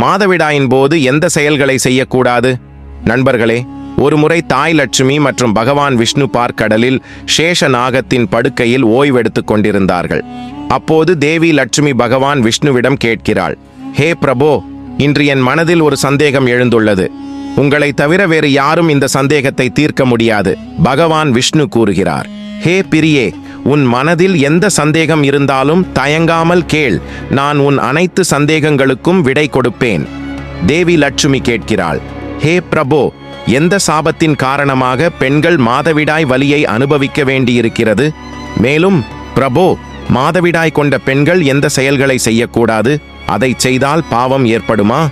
மாதவிடாயின் போது எந்த செயல்களை செய்யக்கூடாது? நண்பர்களே ஒருமுறை தாய் லட்சுமி மற்றும் பகவான் விஷ்ணு பார்க்கடலில் சேஷ நாகத்தின் படுக்கையில் ஓய்வெடுத்துக் கொண்டிருந்தார்கள். அப்போது தேவி லட்சுமி பகவான் விஷ்ணுவிடம் கேட்கிறாள் ஹே பிரபோ இன்று என் மனதில் ஒரு சந்தேகம் எழுந்துள்ளது. உங்களை தவிர வேறு யாரும் இந்த சந்தேகத்தை தீர்க்க முடியாது பகவான் விஷ்ணு கூறுகிறார். ஹே பிரியே உன் மனதில் எந்த சந்தேகம் இருந்தாலும் தயங்காமல் கேள். நான் உன் அனைத்து சந்தேகங்களுக்கும் விடை கொடுப்பேன். தேவி லட்சுமி கேட்கிறாள். ஹே பிரபோ எந்த சாபத்தின் காரணமாக பெண்கள் மாதவிடாய் வலியை அனுபவிக்க வேண்டியிருக்கிறது? மேலும் பிரபோ மாதவிடாய் கொண்ட பெண்கள் எந்த செயல்களை செய்யக்கூடாது? அதை செய்தால் பாவம் ஏற்படுமா?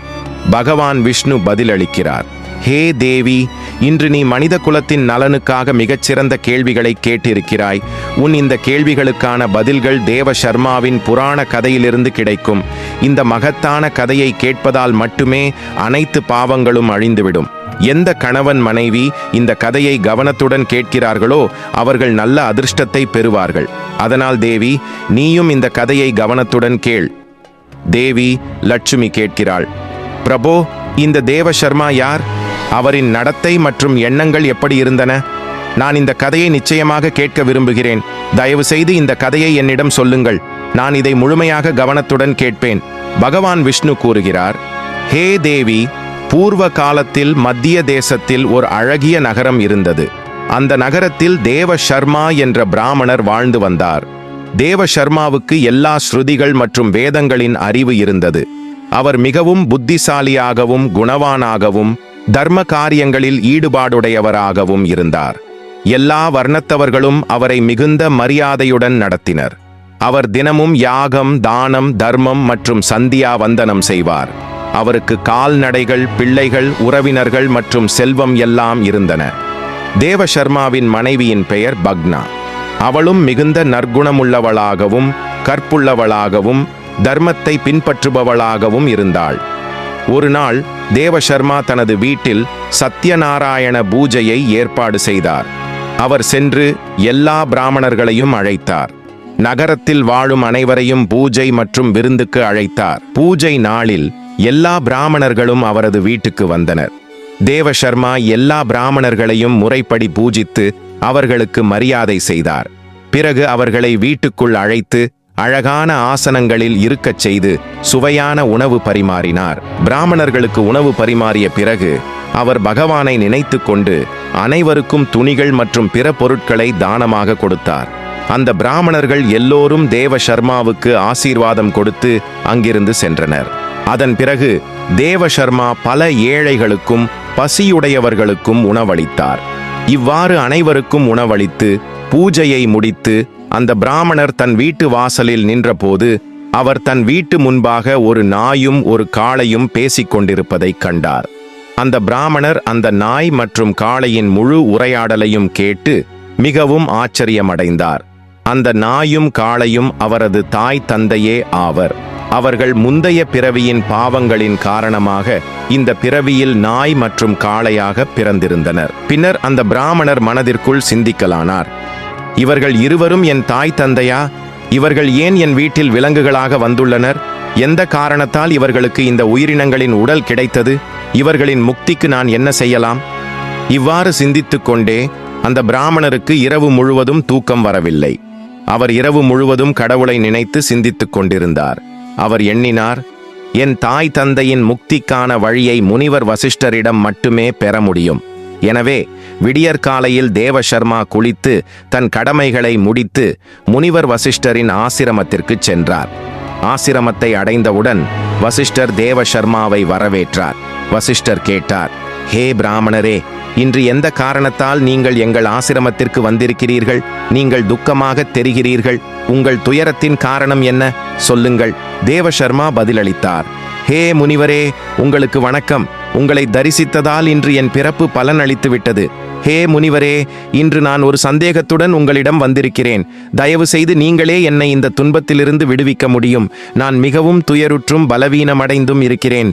பகவான் விஷ்ணு பதிலளிக்கிறார். ஹே தேவி இன்று நீ மனித குலத்தின் நலனுக்காக மிகச்சிறந்த கேள்விகளை கேட்டிருக்கிறாய். உன் இந்த கேள்விகளுக்கான பதில்கள் தேவ சர்மாவின் புராண கதையிலிருந்து கிடைக்கும். இந்த மகத்தான கதையை கேட்பதால் மட்டுமே அனைத்து பாவங்களும் அழிந்துவிடும். எந்த கணவன் மனைவி இந்த கதையை கவனத்துடன் கேட்கிறார்களோ அவர்கள் நல்ல அதிர்ஷ்டத்தை பெறுவார்கள். அதனால் தேவி நீயும் இந்த கதையை கவனத்துடன் கேள். தேவி லட்சுமி கேட்கிறாள். பிரபோ இந்த தேவ சர்மா யார்? அவரின் நடத்தை மற்றும் எண்ணங்கள் எப்படி இருந்தன? நான் இந்த கதையை நிச்சயமாக கேட்க விரும்புகிறேன். தயவு செய்து இந்த கதையை என்னிடம் சொல்லுங்கள். நான் இதை முழுமையாக கவனத்துடன் கேட்பேன். பகவான் விஷ்ணு கூறுகிறார் ஹே தேவி பூர்வ காலத்தில் மத்திய தேசத்தில் ஒரு அழகிய நகரம் இருந்தது. அந்த நகரத்தில் தேவ சர்மா என்ற பிராமணர் வாழ்ந்து வந்தார். தேவ சர்மாவுக்கு எல்லா ஸ்ருதிகள் மற்றும் வேதங்களின் அறிவு இருந்தது. அவர் மிகவும் புத்திசாலியாகவும் குணவானாகவும் தர்ம காரியங்களில் ஈடுபாடுடையவராகவும் இருந்தார். எல்லா வர்ணத்தவர்களும் அவரை மிகுந்த மரியாதையுடன் நடத்தினர். அவர் தினமும் யாகம் தானம் தர்மம் மற்றும் சந்தியா வந்தனம் செய்வார். அவருக்கு கால்நடைகள் பிள்ளைகள் உறவினர்கள் மற்றும் செல்வம் எல்லாம் இருந்தன. தேவ சர்மாவின் மனைவியின் பெயர் பக்னா. அவளும் மிகுந்த நற்குணமுள்ளவளாகவும் கற்புள்ளவளாகவும் தர்மத்தை பின்பற்றுபவளாகவும் இருந்தாள். ஒரு நாள் தேவசர்மா தனது வீட்டில் சத்யநாராயண பூஜையை ஏற்பாடு செய்தார். அவர் சென்று எல்லா பிராமணர்களையும் அழைத்தார். நகரத்தில் வாழும் அனைவரையும் பூஜை மற்றும் விருந்துக்கு அழைத்தார். பூஜை நாளில் எல்லா பிராமணர்களும் அவரது வீட்டுக்கு வந்தனர். தேவசர்மா எல்லா பிராமணர்களையும் முறைப்படி பூஜித்து அவர்களுக்கு மரியாதை செய்தார். பிறகு அவர்களை வீட்டுக்குள் அழைத்து அழகான ஆசனங்களில் இருக்கச் செய்து சுவையான உணவு பரிமாறினார். பிராமணர்களுக்கு உணவு பரிமாறிய பிறகு அவர் பகவானை நினைத்து கொண்டு அனைவருக்கும் துணிகள் மற்றும் பிற பொருட்களை தானமாக கொடுத்தார். அந்த பிராமணர்கள் எல்லோரும் தேவ சர்மாவுக்கு ஆசீர்வாதம் கொடுத்து அங்கிருந்து சென்றனர். அதன் பிறகு தேவ சர்மா பல ஏழைகளுக்கும் பசியுடையவர்களுக்கும் உணவளித்தார். இவ்வாறு அனைவருக்கும் உணவளித்து பூஜையை முடித்து அந்த பிராமணர் தன் வீட்டு வாசலில் நின்றபோது அவர் தன் வீட்டு முன்பாக ஒரு நாயும் ஒரு காளையும் பேசிக்கொண்டிருப்பதைக் கண்டார். அந்த பிராமணர் அந்த நாய் மற்றும் காளையின் முழு உரையாடலையும் கேட்டு மிகவும் ஆச்சரியமடைந்தார். அந்த நாயும் காளையும் அவரது தாய் தந்தையே ஆவர். அவர்கள் முந்தைய பிறவியின் பாவங்களின் காரணமாக இந்த பிறவியில் நாய் மற்றும் காளையாக பிறந்திருந்தனர். பின்னர் அந்த பிராமணர் மனதிற்குள் சிந்திக்கலானார். இவர்கள் இருவரும் என் தாய் தந்தையா? இவர்கள் ஏன் என் வீட்டில் விலங்குகளாக வந்துள்ளனர்? எந்த காரணத்தால் இவர்களுக்கு இந்த உயிரினங்களின் உடல் கிடைத்தது? இவர்களின் முக்திக்கு நான் என்ன செய்யலாம்? இவ்வாறு சிந்தித்து கொண்டே அந்த பிராமணருக்கு இரவு முழுவதும் தூக்கம் வரவில்லை. அவர் இரவு முழுவதும் கடவுளை நினைத்து சிந்தித்துக் கொண்டிருந்தார். அவர் எண்ணினார் என் தாய் தந்தையின் முக்திக்கான வழியை முனிவர் வசிஷ்டரிடம் மட்டுமே பெற முடியும். எனவே விடியற்காலையில் தேவ சர்மா குளித்து தன் கடமைகளை முடித்து முனிவர் வசிஷ்டரின் ஆசிரமத்திற்குச் சென்றார். ஆசிரமத்தை அடைந்தவுடன் வசிஷ்டர் தேவ சர்மாவை வரவேற்றார். வசிஷ்டர் கேட்டார் ஹே பிராமணரே இன்று எந்த காரணத்தால் நீங்கள் எங்கள் ஆசிரமத்திற்கு வந்திருக்கிறீர்கள்? நீங்கள் துக்கமாக தெரிகிறீர்கள். உங்கள் துயரத்தின் காரணம் என்ன? சொல்லுங்கள். தேவசர்மா பதிலளித்தார் ஹே முனிவரே உங்களுக்கு வணக்கம். உங்களை தரிசித்ததால் இன்று என் பிறப்பு பலனளித்து விட்டது ஹே முனிவரே இன்று நான் ஒரு சந்தேகத்துடன் உங்களிடம் வந்திருக்கிறேன். தயவு செய்து நீங்களே என்னை இந்த துன்பத்திலிருந்து விடுவிக்க முடியும். நான் மிகவும் துயருற்றும் பலவீனமடைந்தும் இருக்கிறேன்.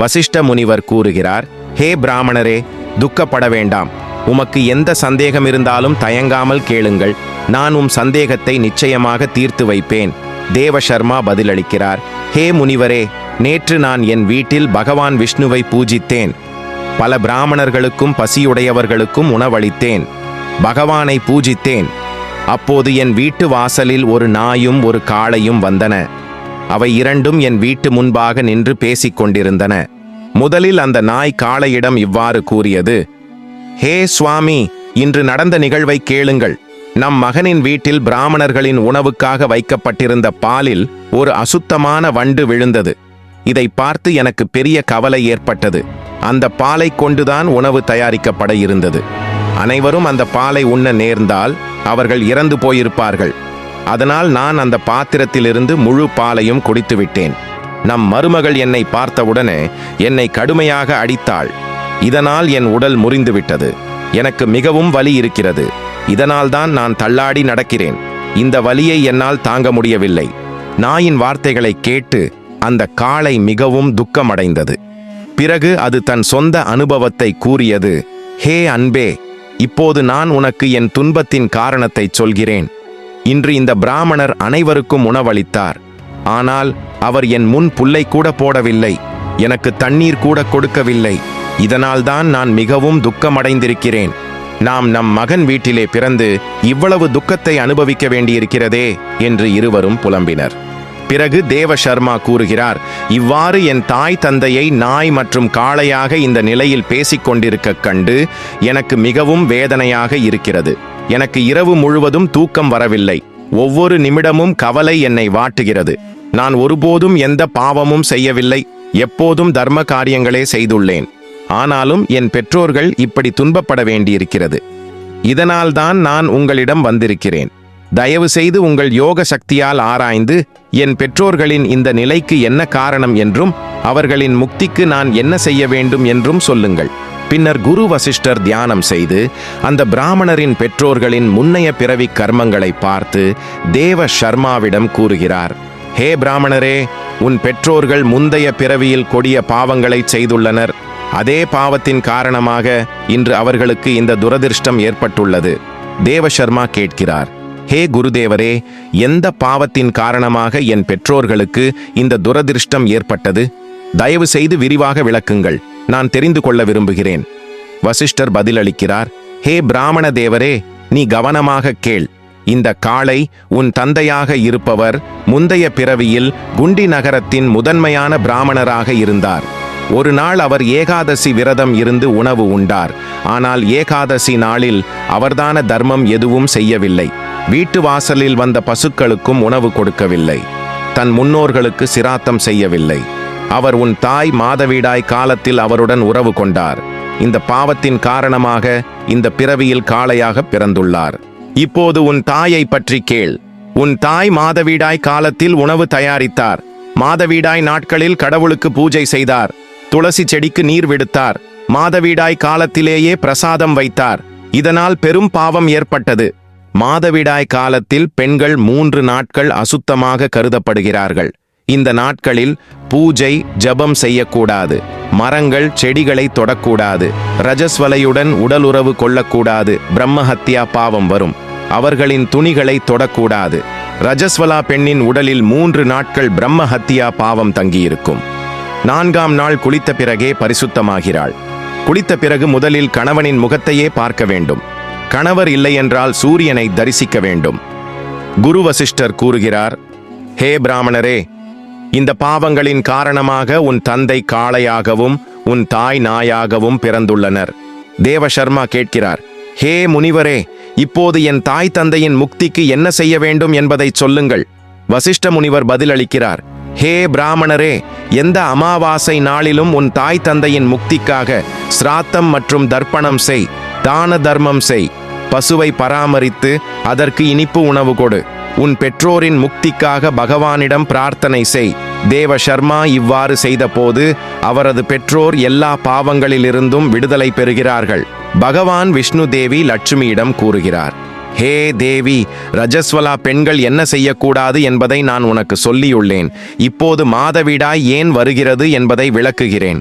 வசிஷ்ட முனிவர் கூறுகிறார் ஹே பிராமணரே துக்கப்பட வேண்டாம். உமக்கு எந்த சந்தேகம் இருந்தாலும் தயங்காமல் கேளுங்கள். நான் உம் சந்தேகத்தை நிச்சயமாக தீர்த்து வைப்பேன். தேவசர்மா பதிலளிக்கிறார் ஹே முனிவரே நேற்று நான் என் வீட்டில் பகவான் விஷ்ணுவை பூஜித்தேன். பல பிராமணர்களுக்கும் பசியுடையவர்களுக்கும் உணவளித்தேன். பகவானை பூஜித்தேன். அப்போது என் வீட்டு வாசலில் ஒரு நாயும் ஒரு காளையும் வந்தன. அவை இரண்டும் என் வீட்டு முன்பாக நின்று பேசிக் கொண்டிருந்தன. முதலில் அந்த நாய் காளையிடம் இவ்வாறு கூறியது ஹே சுவாமி இன்று நடந்த நிகழ்வை கேளுங்கள். நம் மகனின் வீட்டில் பிராமணர்களின் உணவுக்காக வைக்கப்பட்டிருந்த பாலில் ஒரு அசுத்தமான வண்டு விழுந்தது. இதை பார்த்து எனக்கு பெரிய கவலை ஏற்பட்டது. அந்த பாலை கொண்டுதான் உணவு தயாரிக்கப்பட இருந்தது. அனைவரும் அந்த பாலை உண்ண நேர்ந்தால் அவர்கள் இறந்து போயிருப்பார்கள். அதனால் நான் அந்த பாத்திரத்திலிருந்து முழு பாலையும் குடித்துவிட்டேன். நம் மருமகள் என்னை பார்த்தவுடனே என்னை கடுமையாக அடித்தாள். இதனால் என் உடல் முறிந்துவிட்டது. எனக்கு மிகவும் வலி இருக்கிறது. இதனால்தான் நான் தள்ளாடி நடக்கிறேன். இந்த வலியை என்னால் தாங்க முடியவில்லை. நாயின் வார்த்தைகளை கேட்டு அந்த காளை மிகவும் துக்கமடைந்தது. பிறகு அது தன் சொந்த அனுபவத்தை கூறியது ஹே அன்பே இப்போது நான் உனக்கு என் துன்பத்தின் காரணத்தை சொல்கிறேன். இன்று இந்த பிராமணர் அனைவருக்கும் உணவளித்தார். ஆனால் அவர் என் முன் புல்லை கூட போடவில்லை எனக்கு தண்ணீர் கூட கொடுக்கவில்லை. இதனால்தான் நான் மிகவும் துக்கமடைந்திருக்கிறேன். நாம் நம் மகன் வீட்டிலே பிறந்து இவ்வளவு துக்கத்தை அனுபவிக்க வேண்டியிருக்கிறதே என்று இருவரும் புலம்பினர். பிறகு தேவ சர்மா கூறுகிறார் இவ்வாறு என் தாய் தந்தையை நாய் மற்றும் காளையாக இந்த நிலையில் பேசிக்கொண்டிருக்க கண்டு எனக்கு மிகவும் வேதனையாக இருக்கிறது. எனக்கு இரவு முழுவதும் தூக்கம் வரவில்லை. ஒவ்வொரு நிமிடமும் கவலை என்னை வாட்டுகிறது. நான் ஒருபோதும் எந்த பாவமும் செய்யவில்லை. எப்போதும் தர்ம காரியங்களே செய்துள்ளேன். ஆனாலும் என் பெற்றோர்கள் இப்படி துன்பப்பட வேண்டியிருக்கிறது. இதனால்தான் நான் உங்களிடம் வந்திருக்கிறேன். தயவு செய்து உங்கள் யோக சக்தியால் ஆராய்ந்து என் பெற்றோர்களின் இந்த நிலைக்கு என்ன காரணம் என்றும் அவர்களின் முக்திக்கு நான் என்ன செய்ய வேண்டும் என்றும் சொல்லுங்கள். பின்னர் குரு வசிஷ்டர் தியானம் செய்து அந்த பிராமணரின் பெற்றோர்களின் முன்னைய பிறவி கர்மங்களை பார்த்து தேவ சர்மாவிடம் கூறுகிறார் ஹே பிராமணரே உன் பெற்றோர்கள் முந்தைய பிறவியில் கொடிய பாவங்களை செய்துள்ளனர். அதே பாவத்தின் காரணமாக இன்று அவர்களுக்கு இந்த துரதிர்ஷ்டம் ஏற்பட்டுள்ளது. தேவசர்மா கேட்கிறார் ஹே குருதேவரே எந்த பாவத்தின் காரணமாக என் பெற்றோர்களுக்கு இந்த துரதிருஷ்டம் ஏற்பட்டது? தயவு செய்து விரிவாக விளக்குங்கள் நான் தெரிந்து கொள்ள விரும்புகிறேன். வசிஷ்டர் பதிலளிக்கிறார் ஹே பிராமண தேவரே நீ கவனமாக கேள். இந்த காளை உன் தந்தையாக இருப்பவர் முந்தைய பிறவியில் குண்டி நகரத்தின் முதன்மையான பிராமணராக இருந்தார். ஒரு நாள் அவர் ஏகாதசி விரதம் இருந்து உணவு உண்டார். ஆனால் ஏகாதசி நாளில் அவர்தான தர்மம் எதுவும் செய்யவில்லை. வீட்டு வாசலில் வந்த பசுக்களுக்கும் உணவு கொடுக்கவில்லை. தன் முன்னோர்களுக்கு சிராத்தம் செய்யவில்லை. அவர் உன் தாய் மாதவிடாய் காலத்தில் அவருடன் உறவு கொண்டார். இந்த பாவத்தின் காரணமாக இந்த பிறவியில் காளையாக பிறந்துள்ளார். இப்போது உன் தாயை பற்றி கேள். உன் தாய் மாதவீடாய் காலத்தில் உணவு தயாரித்தார். மாதவிடாய் நாட்களில் கடவுளுக்கு பூஜை செய்தார். துளசி செடிக்கு நீர் விடுத்தார். மாதவிடாய் காலத்திலேயே பிரசாதம் வைத்தார். இதனால் பெரும் பாவம் ஏற்பட்டது. மாதவிடாய் காலத்தில் பெண்கள் மூன்று நாட்கள் அசுத்தமாக கருதப்படுகிறார்கள். இந்த நாட்களில் பூஜை ஜபம் செய்யக்கூடாது. மரங்கள் செடிகளை தொடக்கூடாது. ரஜஸ்வலையுடன் உடலுறவு கொள்ளக்கூடாது. பிரம்மஹத்யா பாவம் வரும். அவர்களின் துணிகளை தொடக்கூடாது. ரஜஸ்வலா பெண்ணின் உடலில் மூன்று நாட்கள் பிரம்மஹத்யா பாவம் தங்கியிருக்கும். நான்காம் நாள் குளித்த பிறகே பரிசுத்தமாகிறாள். குளித்த பிறகு முதலில் கணவனின் முகத்தையே பார்க்க வேண்டும். கணவர் இல்லையென்றால் சூரியனை தரிசிக்க வேண்டும். குரு வசிஷ்டர் கூறுகிறார் ஹே பிராமணரே இந்த பாவங்களின் காரணமாக உன் தந்தை காளையாகவும் உன் தாய் நாயாகவும் பிறந்துள்ளனர். தேவசர்மா கேட்கிறார் ஹே முனிவரே இப்போது என் தாய் தந்தையின் முக்திக்கு என்ன செய்ய வேண்டும் என்பதை சொல்லுங்கள். வசிஷ்ட முனிவர் பதிலளிக்கிறார் ஹே பிராமணரே எந்த அமாவாசை நாளிலும் உன் தாய் தந்தையின் முக்திக்காக சிராத்தம் மற்றும் தர்ப்பணம் செய் தான தர்மம் செய். பசுவை பராமரித்து அதற்கு இனிப்பு உணவு கொடு. உன் பெற்றோரின் முக்திக்காக பகவானிடம் பிரார்த்தனை செய். தேவ சர்மா இவ்வாறு செய்தபோது அவரது பெற்றோர் எல்லா பாவங்களிலிருந்தும் விடுதலை பெறுகிறார்கள். பகவான் விஷ்ணு தேவி லட்சுமியிடம் கூறுகிறார். ஹே தேவி ரஜஸ்வலா பெண்கள் என்ன செய்யக்கூடாது என்பதை நான் உனக்கு சொல்லியுள்ளேன். இப்போது மாதவிடாய் ஏன் வருகிறது என்பதை விளக்குகிறேன்.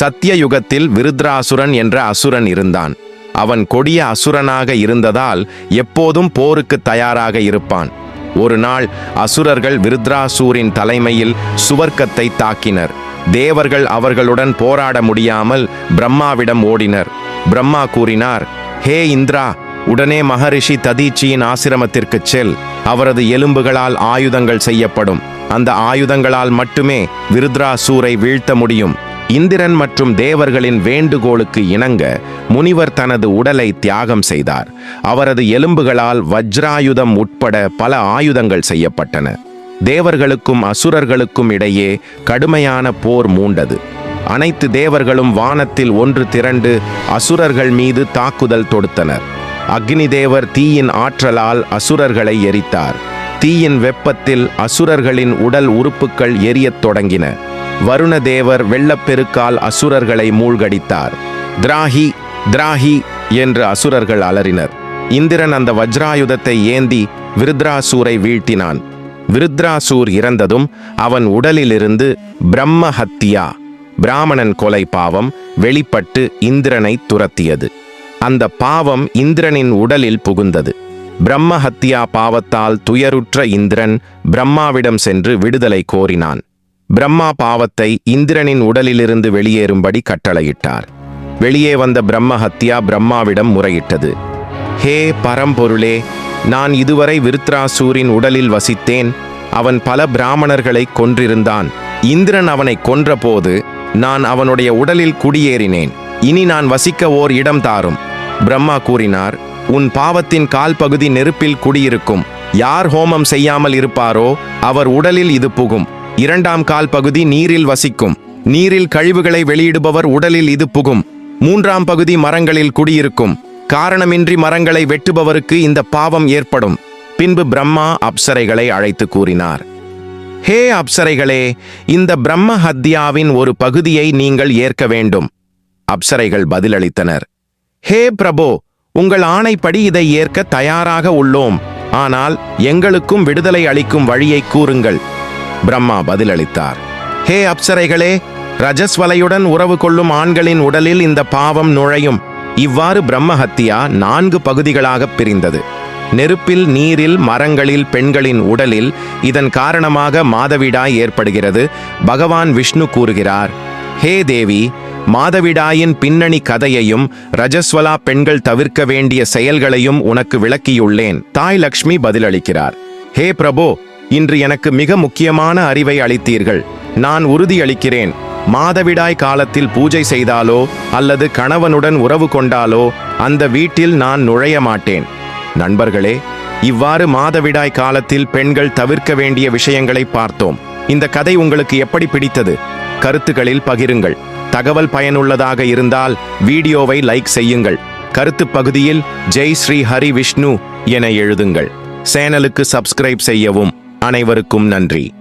சத்தியயுகத்தில் விருத்ராசுரன் என்ற அசுரன் இருந்தான். அவன் கொடிய அசுரனாக இருந்ததால் எப்போதும் போருக்கு தயாராக இருப்பான். ஒரு நாள் அசுரர்கள் விருத்ராசூரின் தலைமையில் சுவர்க்கத்தை தாக்கினர். தேவர்கள் அவர்களுடன் போராட முடியாமல் பிரம்மாவிடம் ஓடினர். பிரம்மா கூறினார் ஹே இந்திரா உடனே மகரிஷி ததீச்சியின் ஆசிரமத்திற்குச் செல். அவரது எலும்புகளால் ஆயுதங்கள் செய்யப்படும். அந்த ஆயுதங்களால் மட்டுமே விருத்ராசூரை வீழ்த்த முடியும். இந்திரன் மற்றும் தேவர்களின் வேண்டுகோளுக்கு இணங்க முனிவர் தனது உடலை தியாகம் செய்தார். அவரது எலும்புகளால் வஜ்ராயுதம் உட்பட பல ஆயுதங்கள் செய்யப்பட்டன. தேவர்களுக்கும் அசுரர்களுக்கும் இடையே கடுமையான போர் மூண்டது. அனைத்து தேவர்களும் வானத்தில் ஒன்று திரண்டு அசுரர்கள் மீது தாக்குதல் தொடுத்தனர். அக்னிதேவர் தீயின் ஆற்றலால் அசுரர்களை எரித்தார். தீயின் வெப்பத்தில் அசுரர்களின் உடல் உறுப்புகள் எரியத் தொடங்கின. வருணதேவர் வெள்ளப்பெருக்கால் அசுரர்களை மூழ்கடித்தார். திராஹி திராஹி என்று அசுரர்கள் அலறினர். இந்திரன் அந்த வஜ்ராயுதத்தை ஏந்தி விருத்ராசூரை வீழ்த்தினான். விருத்ராசூர் இறந்ததும் அவன் உடலிலிருந்து பிரம்ம ஹத்தியா பிராமணன் கொலை பாவம் வெளிப்பட்டு இந்திரனை துரத்தியது. அந்த பாவம் இந்திரனின் உடலில் புகுந்தது. பிரம்மஹத்தியா பாவத்தால் துயருற்ற இந்திரன் பிரம்மாவிடம் சென்று விடுதலை கோரினான். பிரம்மா பாவத்தை இந்திரனின் உடலிலிருந்து வெளியேறும்படி கட்டளையிட்டார். வெளியே வந்த பிரம்மஹத்தியா பிரம்மாவிடம் முறையிட்டது. ஹே பரம்பொருளே நான் இதுவரை விருத்ராசூரின் உடலில் வசித்தேன். அவன் பல பிராமணர்களை கொன்றிருந்தான். இந்திரன் அவனை கொன்றபோது நான் அவனுடைய உடலில் குடியேறினேன். இனி நான் வசிக்க ஓர் இடம் தாரும். பிரம்மா கூறினார் உன் பாவத்தின் கால் பகுதி நெருப்பில் குடியிருக்கும். யார் ஹோமம் செய்யாமல் இருப்பாரோ அவர் உடலில் இது புகும். இரண்டாம் கால் பகுதி நீரில் வசிக்கும். நீரில் கழிவுகளை வெளியிடுபவர் உடலில் இது புகும். மூன்றாம் பகுதி மரங்களில் குடியிருக்கும். காரணமின்றி மரங்களை வெட்டுபவருக்கு இந்த பாவம் ஏற்படும். பின்பு பிரம்மா அப்சரைகளை அழைத்து கூறினார் ஹே அப்சரைகளே இந்த பிரம்ம ஹத்யாவின் ஒரு பகுதியை நீங்கள் ஏற்க வேண்டும். அப்சரைகள் பதிலளித்தனர். ஹே பிரபோ உங்கள் ஆணைப்படி இதை ஏற்க தயாராக உள்ளோம். ஆனால் எங்களுக்கும் விடுதலை அளிக்கும் வழியை கூறுங்கள். பிரம்மா பதிலளித்தார். ஹே அப்சரைகளே ரஜஸ்வலையுடன் உறவு கொள்ளும் ஆண்களின் உடலில் இந்த பாவம் நுழையும். இவ்வாறு பிரம்மஹத்தியா நான்கு பகுதிகளாக பிரிந்தது. நெருப்பில் நீரில் மரங்களில் பெண்களின் உடலில் இதன் காரணமாக மாதவிடாய் ஏற்படுகிறது பகவான் விஷ்ணு கூறுகிறார். ஹே தேவி மாதவிடாயின் பின்னணி கதையையும் ரஜஸ்வலா பெண்கள் தவிர்க்க வேண்டிய செயல்களையும் உனக்கு விளக்கியுள்ளேன். தாய் லக்ஷ்மி பதிலளிக்கிறார். ஹே பிரபோ இன்று எனக்கு மிக முக்கியமான அறிவை அளித்தீர்கள். நான் உறுதியளிக்கிறேன். மாதவிடாய் காலத்தில் பூஜை செய்தாலோ அல்லது கணவனுடன் உறவு கொண்டாலோ அந்த வீட்டில் நான் நுழைய மாட்டேன். நண்பர்களே இவ்வாறு மாதவிடாய் காலத்தில் பெண்கள் தவிர்க்க வேண்டிய விஷயங்களை பார்த்தோம். இந்த கதை உங்களுக்கு எப்படி பிடித்தது? கருத்துகளில் பகிருங்கள். தகவல் பயனுள்ளதாக இருந்தால் வீடியோவை லைக் செய்யுங்கள். கருத்து பகுதியில் ஜெய் ஸ்ரீ ஹரி விஷ்ணு என எழுதுங்கள். சேனலுக்கு சப்ஸ்கிரைப் செய்யவும் அனைவருக்கும் நன்றி.